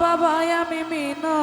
বাবা আমি মিনা